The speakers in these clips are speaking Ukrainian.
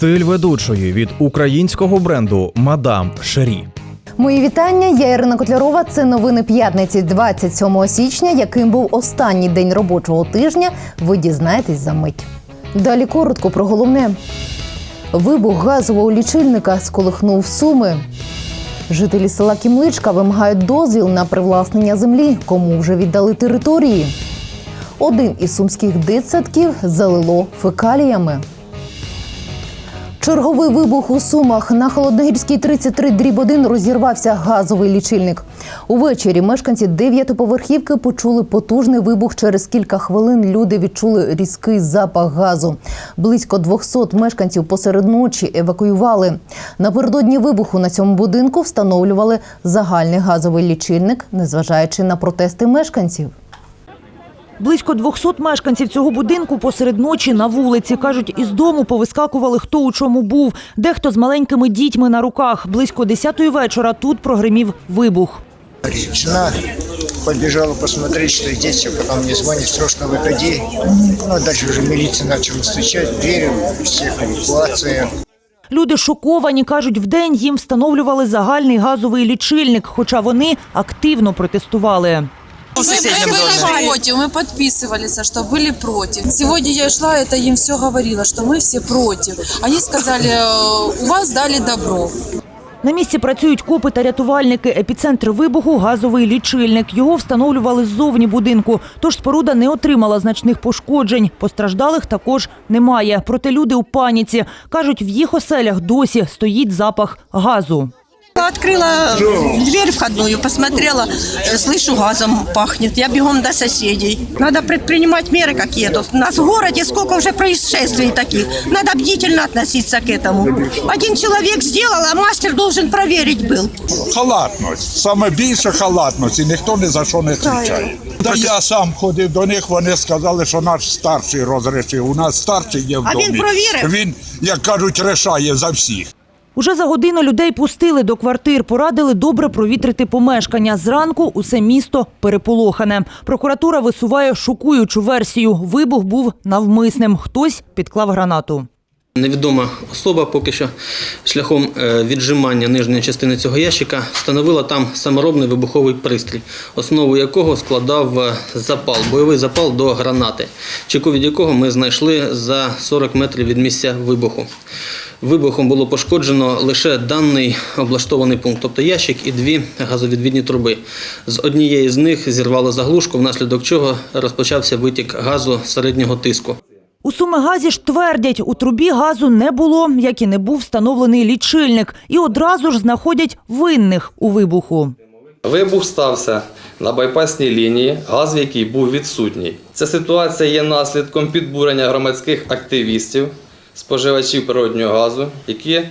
Стиль ведучої від українського бренду Мадам Шері. Мої вітання. Я Ірина Котлярова. Це новини п'ятниці, 27 січня. Яким був останній день робочого тижня, ви дізнаєтесь за мить. Далі коротко про головне. Вибух газового лічильника сколихнув суми. Жителі села Кімличка вимагають дозвіл на привласнення землі, кому вже віддали території. Один із сумських дитсадків залило фекаліями. Черговий вибух у Сумах на Холодногірській 33 дріб 1 розірвався газовий лічильник. Увечері мешканці дев'ятиповерхівки почули потужний вибух. Через кілька хвилин люди відчули різкий запах газу. Близько 200 мешканців посеред ночі евакуювали. Напередодні вибуху на цьому будинку встановлювали загальний газовий лічильник, незважаючи на протести мешканців. Близько 200 мешканців цього будинку посеред ночі на вулиці. Кажуть, із дому повискакували хто у чому був. Дехто з маленькими дітьми на руках. Близько 10-ї вечора тут прогримів вибух. Жена побежала посмотреть, что дети, потом мне звонит, срочно выходи. Ну, а дальше уже милиция начала стучать в двери, всех эвакуация. Люди шоковані, кажуть, вдень їм встановлювали загальний газовий лічильник, хоча вони активно протестували Мы были против, мы подписывались, что были против. Сегодня я шла, это им все говорила, что мы все против. Они сказали, «Э, у вас дали добро. На місці працюють копи та рятувальники. Епіцентр вибуху – газовий лічильник. Його встановлювали ззовні будинку, тож споруда не отримала значних пошкоджень. Постраждалих також немає. Проте люди у паніці. Кажуть, в їх оселях досі стоїть запах газу. Открыла дверь входную, посмотрела, э, слышу, газом пахнет. Я бегом до соседей. Надо предпринимать меры какие-то. У нас в городе сколько уже происшествий таких. Надо бдительно относиться к этому. Один человек сделал, а мастер должен проверить был. халатність. Саме більше халатність, і ніхто ні за що не відповідає. Та я сам ходив до них, вони сказали, що наш старший розрішив. У нас старший є в А домі. він провірив? Він, як кажуть, рішає за всіх. Уже за годину людей пустили до квартир, порадили добре провітрити помешкання. Зранку усе місто переполохане. Прокуратура висуває шокуючу версію. Вибух був навмисним. Хтось підклав гранату. Невідома особа поки що шляхом е, віджимання нижньої частини цього ящика встановила там саморобний вибуховий пристрій, основу якого складав е, запал, бойовий запал до гранати, чеку від якого ми знайшли за 40 метрів від місця вибуху. Вибухом було пошкоджено лише даний облаштований пункт, тобто ящик і дві газовідвідні труби. З однієї з них зірвало заглушку, внаслідок чого розпочався витік газу середнього тиску. У Сумигазі ж твердять, у трубі газу не було, як і не був встановлений лічильник. І одразу ж знаходять винних у вибуху. Вибух стався на байпасній лінії, газ в якій був відсутній. Ця ситуація є наслідком підбурення громадських активістів, споживачів природнього газу, які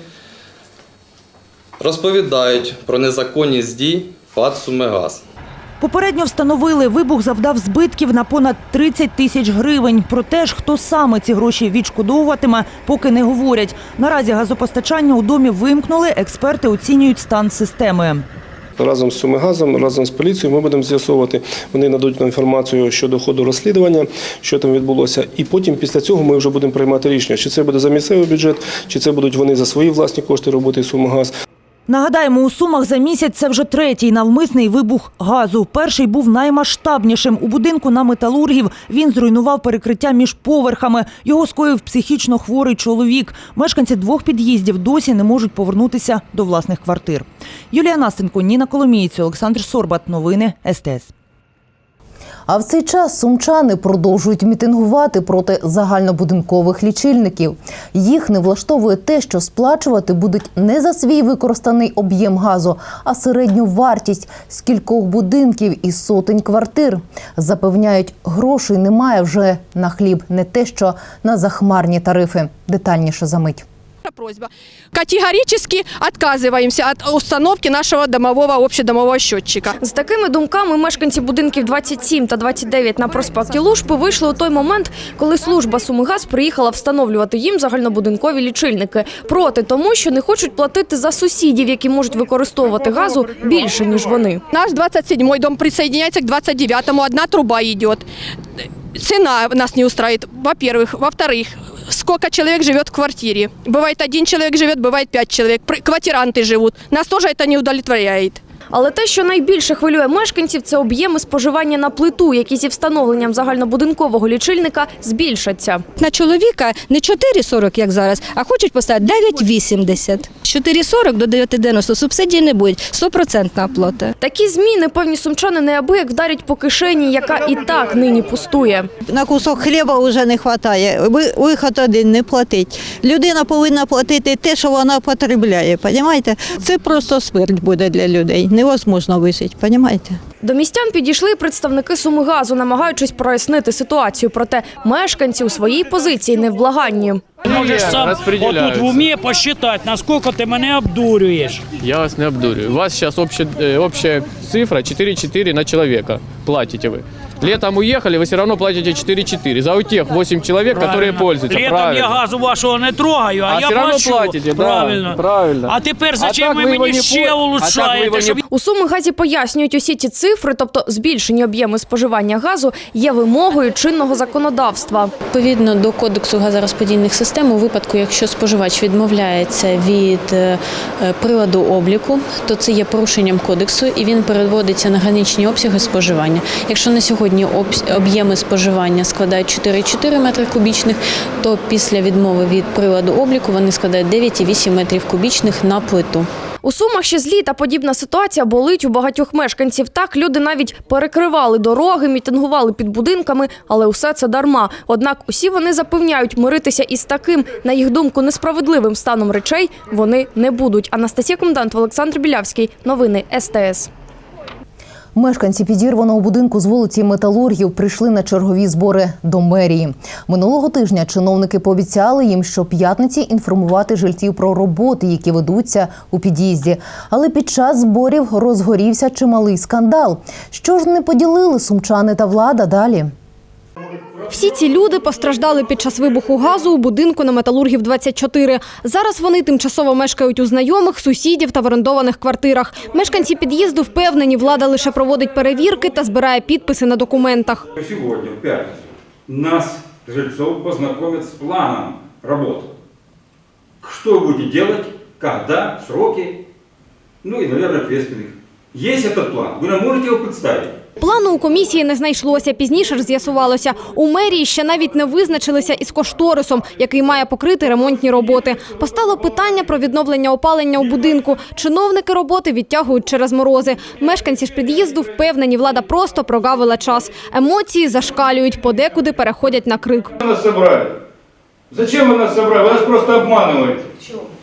розповідають про незаконність дій ПАД «Сумигаз». Попередньо встановили, вибух завдав збитків на понад 30 тисяч гривень. Проте ж, хто саме ці гроші відшкодовуватиме, поки не говорять. Наразі газопостачання у домі вимкнули, експерти оцінюють стан системи. Разом з Сумигазом, разом з поліцією ми будемо з'ясовувати. Вони нададуть нам інформацію щодо ходу розслідування, що там відбулося. І потім після цього ми вже будемо приймати рішення, чи це буде за місцевий бюджет, чи це будуть вони за свої власні кошти роботи Сумигаз. Нагадаємо, у Сумах за місяць це вже третій навмисний вибух газу. Перший був наймасштабнішим. У будинку на металургів він зруйнував перекриття між поверхами. Його скоїв психічно хворий чоловік. Мешканці двох під'їздів досі не можуть повернутися до власних квартир. Юлія Настенко, Ніна Коломієць, Олександр Сорбат. Новини СТС. А в цей час сумчани продовжують мітингувати проти загальнобудинкових лічильників. Їх не влаштовує те, що сплачувати будуть не за свій використаний об'єм газу, а середню вартість з кількох будинків і сотень квартир. Запевняють, грошей немає вже на хліб, не те, що на захмарні тарифи. Детальніше за мить Просьба. Категорически отказываемся от установки нашего домового общедомового счетчика. З такими думками мешканці будинків 27 та 29 на проспекті Лужпи вийшли у той момент, коли служба Сумигаз приїхала встановлювати їм загальнобудинкові лічильники. Проти тому, що не хочуть платити за сусідів, які можуть використовувати газу більше ніж вони. Наш 27-й дом присоединяется к 29-му, одна труба идет. Цена нас не устраивает, во-первых. Во-вторых, сколько человек живет в квартире. Бывает один человек живет, бывает пять человек. Пр- Квартиранты живут. Нас тоже это не удовлетворяет. Але те, що найбільше хвилює мешканців, це об'єми споживання на плиту, які зі встановленням загальнобудинкового лічильника збільшаться. На чоловіка не 4,40, як зараз, а хочуть поставити 9,80. З 4,40 до 9,90 субсидії не буде, 100% оплата. Такі зміни певні сумчани неабияк вдарять по кишені, яка і так нині пустує. На кусок хліба вже не вистачає. Виход один не платить. Людина повинна платити те, що вона потребляє. Понімаєте? Це просто смерть буде для людей. Невозможно вижити, розумієте? До містян підійшли представники Сумигазу, намагаючись прояснити ситуацію. Проте мешканці у своїй позиції невблаганні. Можеш сам отут в умі посчитати, наскільки ти мене обдурюєш. Я вас не обдурюю. У вас зараз обща, обща общая цифра 4,4 на чоловіка. Платите вы. Летом уехали, вы все равно платите 4,4 за у тех 8 человек, которые Правильно. пользуются. Летом правильно. я газу вашого не трогаю, а, А я все равно плачу. платите, да, правильно. правильно. А тепер А зачем так ви мені не ще а улучшаєте? не Щоб У Сумигазі пояснюють усі ці цифри, тобто збільшені об'єми споживання газу, є вимогою чинного законодавства. Відповідно до кодексу газорозподільних систем, у випадку, якщо споживач відмовляється від е, приладу обліку, то це є порушенням кодексу і він переводиться на граничні обсяги споживання. Якщо на сьогодні обс- об'єми споживання складають 4,4 метри кубічних, то після відмови від приладу обліку вони складають 9,8 метрів кубічних на плиту. У Сумах ще з літа подібна ситуація болить у багатьох мешканців. Так люди навіть перекривали дороги, мітингували під будинками, але усе це дарма. Однак усі вони запевняють, миритися із таким, на їх думку, несправедливим станом речей вони не будуть. Анастасія Комдант, Олександр Білявський. Новини СТС. Мешканці підірваного будинку з вулиці Металургів прийшли на чергові збори до мерії. Минулого тижня чиновники пообіцяли їм що п'ятниці інформувати жильців про роботи, які ведуться у під'їзді. Але під час зборів розгорівся чималий скандал. Що ж не поділили сумчани та влада далі? Всі ці люди постраждали під час вибуху газу у будинку на Металургів 24. Зараз вони тимчасово мешкають у знайомих, сусідів та в орендованих квартирах. Мешканці під'їзду впевнені, влада лише проводить перевірки та збирає підписи на документах. Сегодня, в пятницу, нас, жильцов, познакомят с планом работы. Что вы будете делать, когда, сроки, ну и, наверное, ответственных. Есть этот план, вы нам можете его представить? Плану у комісії не знайшлося. Пізніше ж з'ясувалося. У мерії ще навіть не визначилися із кошторисом, який має покрити ремонтні роботи. Постало питання про відновлення опалення у будинку. Чиновники роботи відтягують через морози. Мешканці ж під'їзду впевнені, влада просто прогавила час. Емоції зашкалюють, подекуди переходять на крик. Вы нас собрали. Зачем вы нас собрали? Вы нас просто обманываете.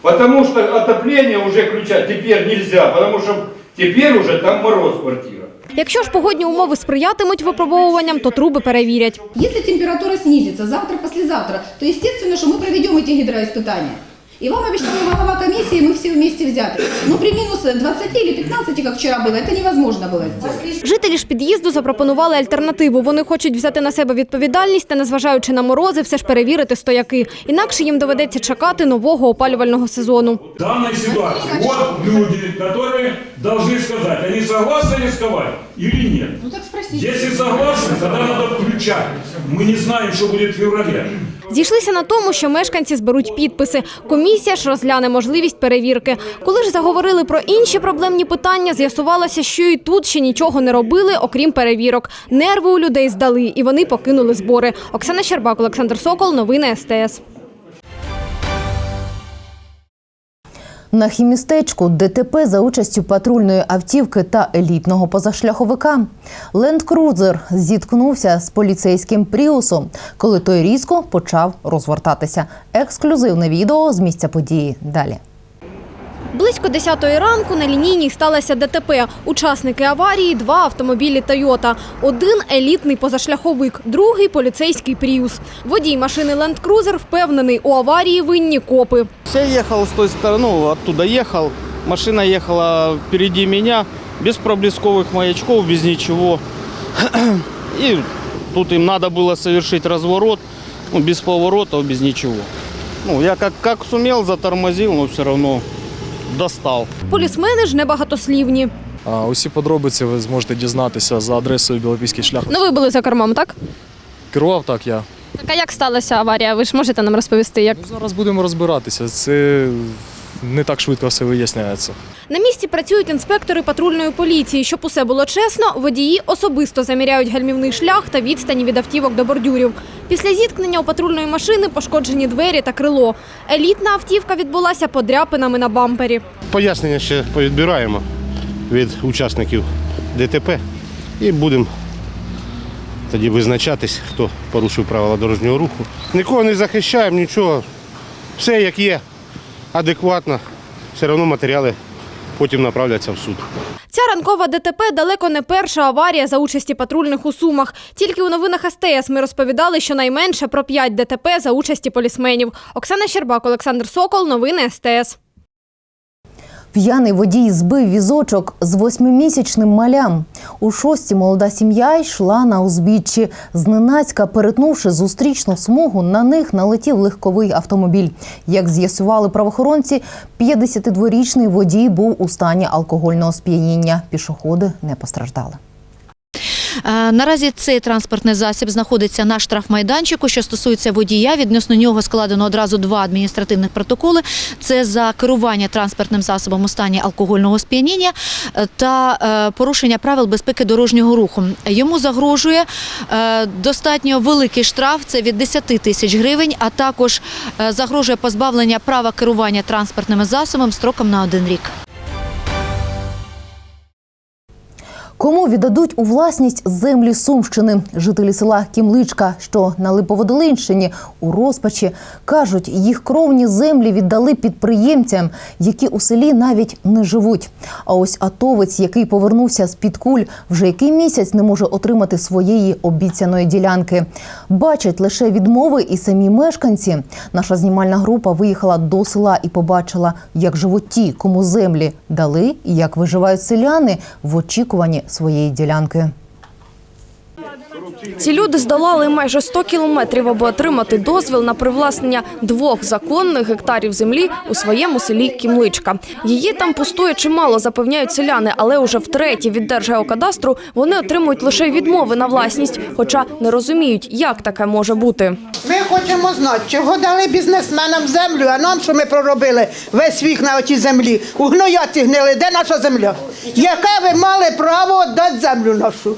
Потому что отопление уже включать теперь нельзя, потому что теперь уже там мороз квартира. Якщо ж погодні умови сприятимуть випробовуванням, то труби перевірять. Если температура снизится завтра, послезавтра, то естественно, что мы проведем эти гидроиспытания. И вам обещала голова комиссии, мы все вместе взяты. Но при минус 20 или 15, как вчера было, это невозможно было сделать. Жителі ж під'їзду запропонували альтернативу. Вони хочуть взяти на себе відповідальність та, незважаючи на морози, все ж перевірити стояки. Інакше їм доведеться чекати нового опалювального сезону. В данной ситуации вот люди, которые должны сказать, они согласны рисковать или нет. Ну так спросите. Если согласны, тогда надо включать. Мы не знаем, что будет в феврале. Зійшлися на тому, що мешканці зберуть підписи. Комісія ж розгляне можливість перевірки. Коли ж заговорили про інші проблемні питання, з'ясувалося, що і тут ще нічого не робили, окрім перевірок. Нерви у людей здали, і вони покинули збори. Оксана Щербак, Олександр Сокол, новини СТС. На хімістечку ДТП за участю патрульної автівки та елітного позашляховика. Ленд-крузер зіткнувся з поліцейським пріусом, коли той різко почав розвертатися. Ексклюзивне відео з місця події. Далі. Близько 10 ранку на лінійній сталося ДТП. Учасники аварії – два автомобілі «Тойота». Один – елітний позашляховик, другий – поліцейський «Пріус». Водій машини «Ленд Крузер» впевнений, у аварії винні копи. Я ехал с той стороны, ну, оттуда ехал. Машина ехала впереди меня, без проблесковых маячков, без ничего. И тут им надо было совершить разворот, ну, без поворотов, без ничего. Ну, я как, как сумел, затормозил, но все равно достал. Полісмени ж небагатослівні. А, Усі подробиці ви зможете дізнатися за адресою Білопільський шлях. Ну ви були за кермом, так? Керував так я. Так а як сталася аварія? Ви ж можете нам розповісти, як Зараз будемо розбиратися. Це не так швидко все виясняється. на місці працюють інспектори патрульної поліції. Щоб усе було чесно, водії особисто заміряють гальмівний шлях та відстані від автівок до бордюрів. Після зіткнення у патрульної машини пошкоджені двері та крило. Елітна автівка відбулася подряпинами на бампері. Пояснення ще повідбираємо від учасників ДТП і будемо тоді визначатись, хто порушив правила дорожнього руху. Нікого не захищаємо, нічого. Все як є, адекватно. Все одно матеріали потім направляться в суд. Ця ранкова ДТП далеко не перша аварія за участі патрульних у Сумах. Тільки у новинах СТС ми розповідали щонайменше про 5 ДТП за участі полісменів. Оксана Щербак, Олександр Сокол. Новини СТС. П'яний водій збив візочок з восьмимісячним малям. У шості молода сім'я йшла на узбіччі. Зненацька, перетнувши зустрічну смугу, на них налетів легковий автомобіль. Як з'ясували правоохоронці, 52-річний водій був у стані алкогольного сп'яніння. Пішоходи не постраждали. Е, Наразі цей транспортний засіб знаходиться на штрафмайданчику. Що стосується водія, відносно нього складено одразу два адміністративних протоколи. Це за керування транспортним засобом у стані алкогольного сп'яніння е, та е, порушення правил безпеки дорожнього руху. Йому загрожує достатньо великий штраф, це від 10 тисяч гривень, а також загрожує позбавлення права керування транспортними засобом строком на один рік. Кому віддадуть у власність землі Сумщини? Жителі села Кімличка, що на Липоводолинщині, у розпачі, кажуть, їх кровні землі віддали підприємцям, які у селі навіть не живуть. А ось атовець, який повернувся з-під куль, вже який місяць не може отримати своєї обіцяної ділянки. Бачать лише відмови і самі мешканці. Наша знімальна група виїхала до села і побачила, як живуть ті, кому землі дали, і як виживають селяни в очікуванні своєї ділянки. Ці люди здолали майже 100 кілометрів, аби отримати дозвіл на привласнення двох законних гектарів землі у своєму селі Кімличка. Її там пустує чимало, запевняють селяни, але уже втретє від Держгеокадастру вони отримують лише відмови на власність, хоча не розуміють, як таке може бути. Ми хочемо знати, чого дали бізнесменам землю, а нам, що ми проробили весь вік на отій землі. У гнояці гнили, де наша земля? Яке ви мали право дати землю нашу?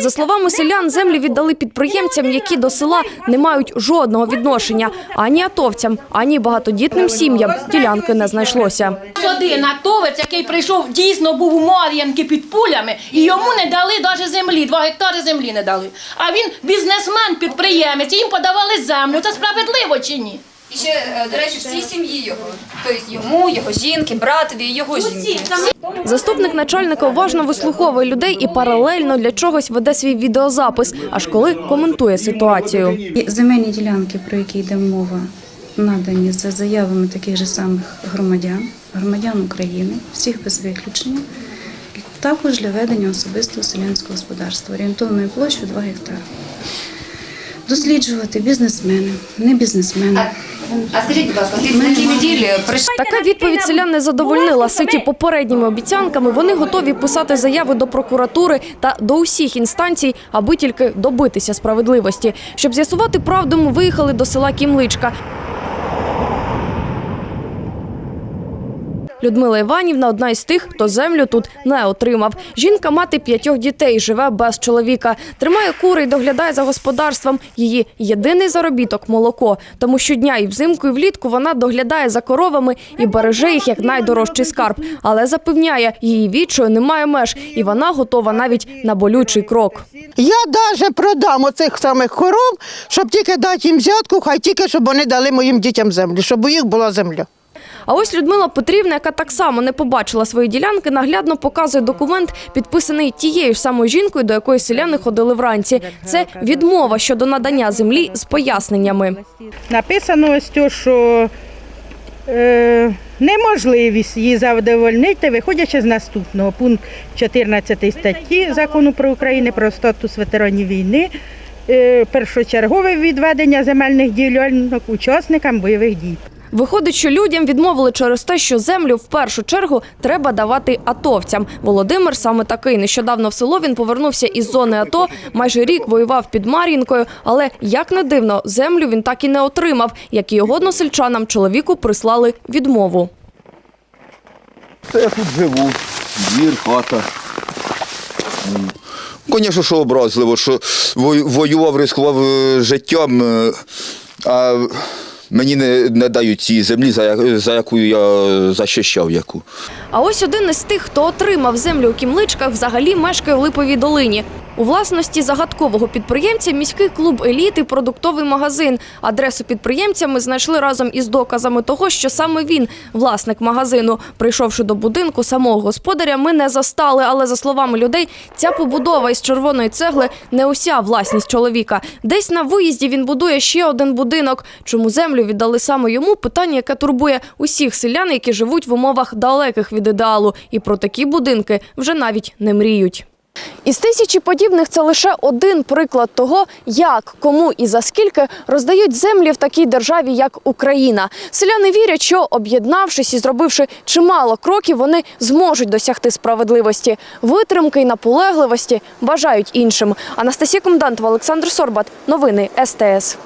За словами селян, землі віддали підприємцям, які до села не мають жодного відношення ані атовцям, ані багатодітним сім'ям. Ділянки не знайшлося. Один атовець, який прийшов, дійсно був у Мар'янки під пулями, і йому не дали навіть землі, два гектари землі не дали. А він бізнесмен, підприємець, їм подавали землю. Це справедливо чи ні? І ще, е, до речі, всі сім'ї його. Тобто йому, його жінки, братові, його жінки. Заступник начальника уважно вислуховує людей і паралельно для чогось веде свій відеозапис, аж коли коментує ситуацію. Земельні ділянки, про які йде мова, надані за заявами таких же самих громадян, громадян України, всіх без виключення, також для ведення особистого селянського господарства орієнтовною площею 2 гектари. Досліджувати бізнесмени, не бізнесмени. А скажіть, будь ласка, на тій неділі прийшли. Така відповідь селян не задовольнила. Ситі попередніми обіцянками вони готові писати заяви до прокуратури та до усіх інстанцій, аби тільки добитися справедливості. Щоб з'ясувати правду, ми виїхали до села Кімличка. Людмила Іванівна одна із тих, хто землю тут не отримав. Жінка мати п'ятьох дітей, живе без чоловіка. Тримає кури і доглядає за господарством. Її єдиний заробіток молоко. Тому щодня і взимку, і влітку вона доглядає за коровами і береже їх як найдорожчий скарб. Але запевняє, її вічою немає меж, і вона готова навіть на болючий крок. Я навіть продам оцих самих коров, щоб тільки дати їм взятку, хай тільки щоб вони дали моїм дітям землю, щоб у їх була земля. А ось Людмила Петрівна, яка так само не побачила свої ділянки, наглядно показує документ, підписаний тією ж самою жінкою, до якої селяни ходили вранці. Це відмова щодо надання землі з поясненнями. Написано ось те, що е, неможливість її задовольнити, виходячи з наступного. Пункт 14 статті Закону про Україну про статус ветеранів війни. е, Першочергове відведення земельних ділянок учасникам бойових дій. Виходить, що людям відмовили через те, що землю в першу чергу треба давати атовцям. Володимир саме такий. Нещодавно в село він повернувся із зони АТО. Майже рік воював під Мар'їнкою, але як не дивно, землю він так і не отримав. Як і його односельчанам, чоловіку прислали відмову. Та я тут живу, двір, хата. Звісно, що образливо, що воював, ризикував е, життям, е, а мені не, не дають цієї землі, за, за яку я захищав яку. А ось один із тих, хто отримав землю у Кімличках, взагалі мешкає в Липовій долині. У власності загадкового підприємця міський клуб еліт і продуктовий магазин. Адресу підприємця ми знайшли разом із доказами того, що саме він власник магазину. Прийшовши до будинку самого господаря, ми не застали. Але за словами людей, ця побудова із червоної цегли не уся власність чоловіка. Десь на виїзді він будує ще один будинок. Чому землю віддали саме йому? Питання, яке турбує усіх селян, які живуть в умовах далеких від ідеалу. І про такі будинки вже навіть не мріють. Із тисячі подібних це лише один приклад того, як, кому і за скільки роздають землі в такій державі, як Україна. Селяни вірять, що об'єднавшись і зробивши чимало кроків, вони зможуть досягти справедливості, витримки і наполегливості бажають іншим. Анастасія Комендантова, Олександр Сорбат. Новини СТС.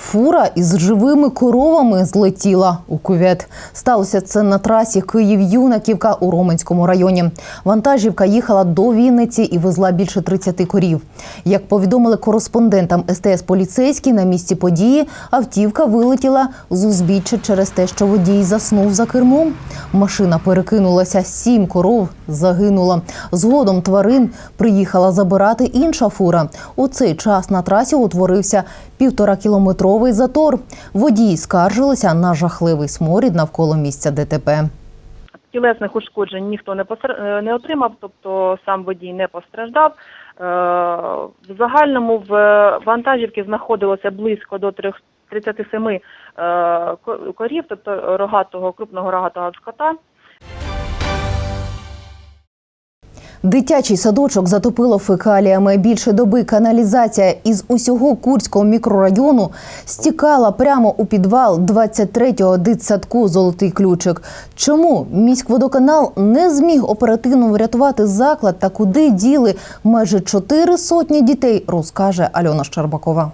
Фура із живими коровами злетіла у кювет. Сталося це на трасі Київ-Юнаківка у Роменському районі. Вантажівка їхала до Вінниці і везла більше 30 корів. Як повідомили кореспондентам СТС поліцейські, на місці події автівка вилетіла з узбіччя через те, що водій заснув за кермом. Машина перекинулася, сім коров загинуло. Згодом тварин приїхала забирати інша фура. У цей час на трасі утворився півторакілометровий затор. Водії скаржилися на жахливий сморід навколо місця ДТП. Тілесних ушкоджень ніхто не е, не отримав, тобто сам водій не постраждав. Е, В загальному в вантажівці знаходилося близько до трьох- 37 е, ко- корів, тобто рогатого, крупного рогатого скота. Дитячий садочок затопило фекаліями. Більше доби каналізація із усього Курського мікрорайону стікала прямо у підвал 23-го дитсадку Золотий ключик. Чому міськводоканал не зміг оперативно врятувати заклад та куди діли майже чотири сотні дітей, розкаже Альона Щербакова.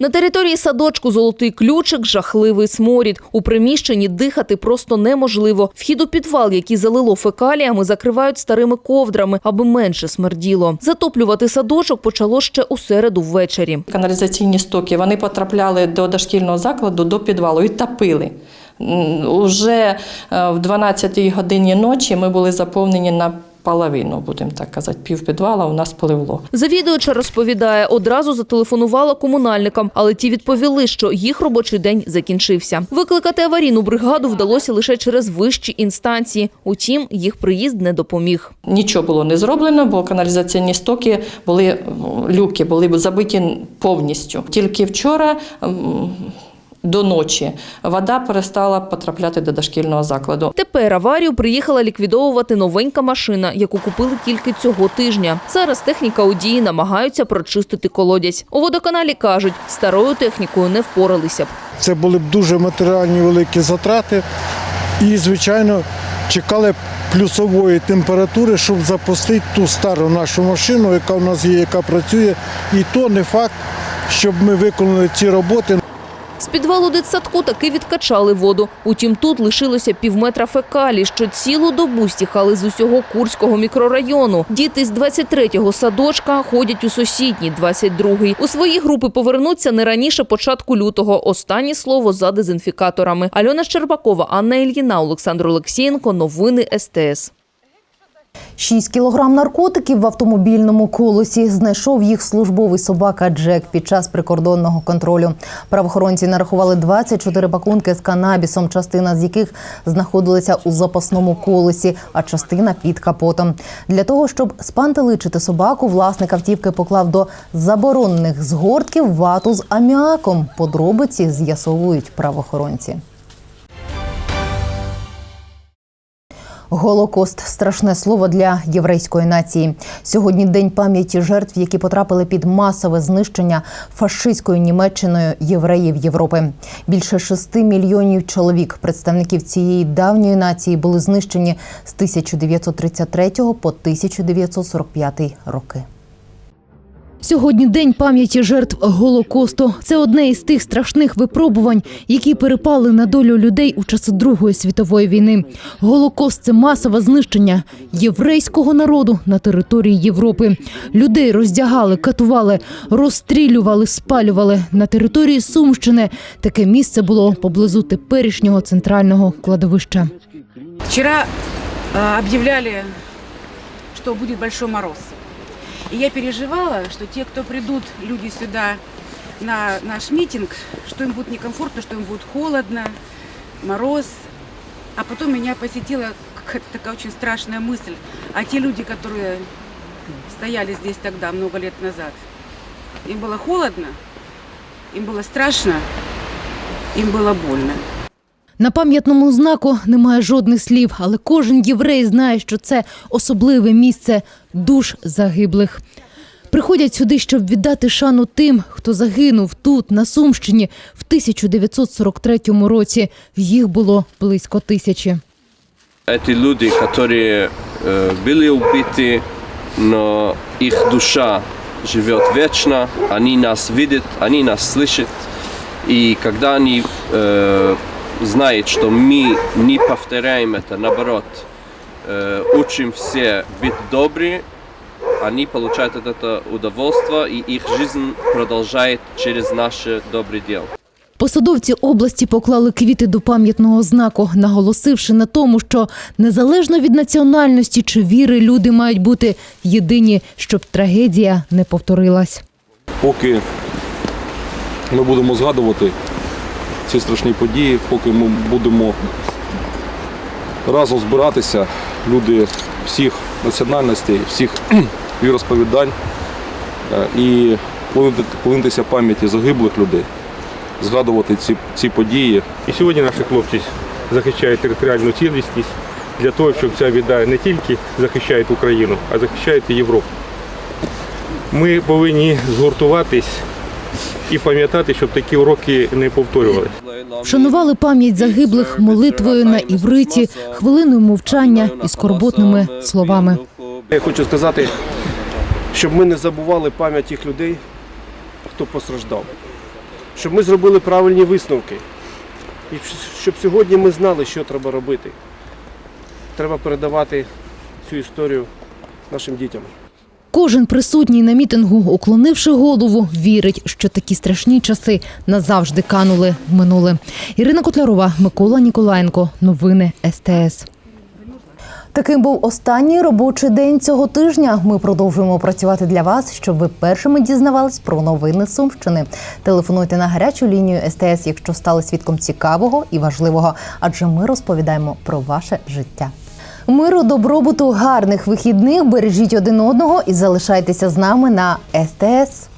На території садочку Золотий ключик жахливий сморід. У приміщенні дихати просто неможливо. Вхід у підвал, який залило фекаліями, закривають старими ковдрами, аби менше смерділо. Затоплювати садочок почало ще у середу ввечері. Каналізаційні стоки вони потрапляли до дошкільного закладу, до підвалу і топили. Уже е, в 12-й годині ночі ми були заповнені на половину, будемо так казати, пів підвала у нас поливло. Завідувача розповідає, одразу зателефонувала комунальникам, але ті відповіли, що їх робочий день закінчився. Викликати аварійну бригаду вдалося лише через вищі інстанції. Утім, їх приїзд не допоміг. Нічого було не зроблено, бо каналізаційні стоки були люки, були забиті повністю. Тільки вчора. До ночі вода перестала потрапляти до дошкільного закладу. Тепер аварію приїхала ліквідовувати новенька машина, яку купили тільки цього тижня. Зараз техніка у дії намагаються прочистити колодязь. У водоканалі кажуть, старою технікою не впоралися б. Це були б дуже матеріальні великі затрати. І, звичайно, чекали б плюсової температури, щоб запустити ту стару нашу машину, яка в нас є, яка працює. І то не факт, щоб ми виконали ці роботи. З підвалу дитсадку таки відкачали воду. Утім, тут лишилося півметра фекалій, що цілу добу стіхали з усього Курського мікрорайону. Діти з 23-го садочка ходять у сусідній, 22-й. У свої групи повернуться не раніше початку лютого. Останнє слово за дезінфікаторами. Альона Щербакова, Анна Ільїна, Олександр Олексієнко. Новини СТС. 6 кілограм наркотиків в автомобільному колесі знайшов їх службовий собака Джек під час прикордонного контролю. Правоохоронці нарахували 24 пакунки з канабісом, частина з яких знаходилася у запасному колесі, а частина під капотом. Для того щоб спантеличити собаку, власник автівки поклав до заборонених згортків вату з аміаком. Подробиці з'ясовують правоохоронці. Голокост страшне слово для єврейської нації. Сьогодні день пам'яті жертв, які потрапили під масове знищення фашистською Німеччиною євреїв Європи. Більше шести мільйонів чоловік, представників цієї давньої нації, були знищені з 1933 по 1945 роки. Сьогодні день пам'яті жертв Голокосту. Це одне із тих страшних випробувань, які перепали на долю людей у часи Другої світової війни. Голокост це масове знищення єврейського народу на території Європи. Людей роздягали, катували, розстрілювали, спалювали на території Сумщини. Таке місце було поблизу теперішнього центрального кладовища. Вчера э, объявляли, что будет большой мороз. И я переживала, что те, кто придут, люди сюда на наш митинг, что им будет некомфортно, что им будет холодно, мороз. А потом меня посетила такая очень страшная мысль. А те люди, которые стояли здесь тогда, много лет назад, им было холодно, им было страшно, им было больно. На пам'ятному знаку немає жодних слів, але кожен єврей знає, що це особливе місце душ загиблих. Приходять сюди, щоб віддати шану тим, хто загинув тут, на Сумщині, в 1943 році. Їх було близько тисячі. Эти люди, которые э, были убиты, но их душа живет вечно, они нас видят, они нас слышат. И когда они э, знают, что мы не повторяем это, наоборот, э, учим все быть добры, они получают от этого удовольствие, и их жизнь продолжает через наше доброе дело. Посадовці області поклали квіти до пам'ятного знаку, наголосивши на тому, що незалежно від національності чи віри люди мають бути єдині, щоб трагедія не повторилась. Поки ми будемо згадувати ці страшні події, поки ми будемо разом збиратися, люди всіх національностей, всіх віросповідань е, і клонитися пам'яті загиблих людей, згадувати ці, ці події. І сьогодні наші хлопці захищають територіальну цілісність для того, щоб ця війна не тільки захищає Україну, а захищає і Європу. Ми повинні згуртуватись і пам'ятати, щоб такі уроки не повторювалися. Вшанували пам'ять загиблих молитвою на івриті, хвилиною мовчання і скорботними словами. Я хочу сказати, щоб ми не забували пам'ять тих людей, хто постраждав, щоб ми зробили правильні висновки. І щоб сьогодні ми знали, що треба робити. Треба передавати цю історію нашим дітям. Кожен присутній на мітингу, уклонивши голову, вірить, що такі страшні часи назавжди канули в минуле. Ірина Котлярова, Микола Ніколаєнко. Новини СТС. Таким був останній робочий день цього тижня. Ми продовжуємо працювати для вас, щоб ви першими дізнавались про новини Сумщини. Телефонуйте на гарячу лінію СТС, якщо стали свідком цікавого і важливого, адже ми розповідаємо про ваше життя. Миру, добробуту, гарних вихідних. Бережіть один одного і залишайтеся з нами на СТС.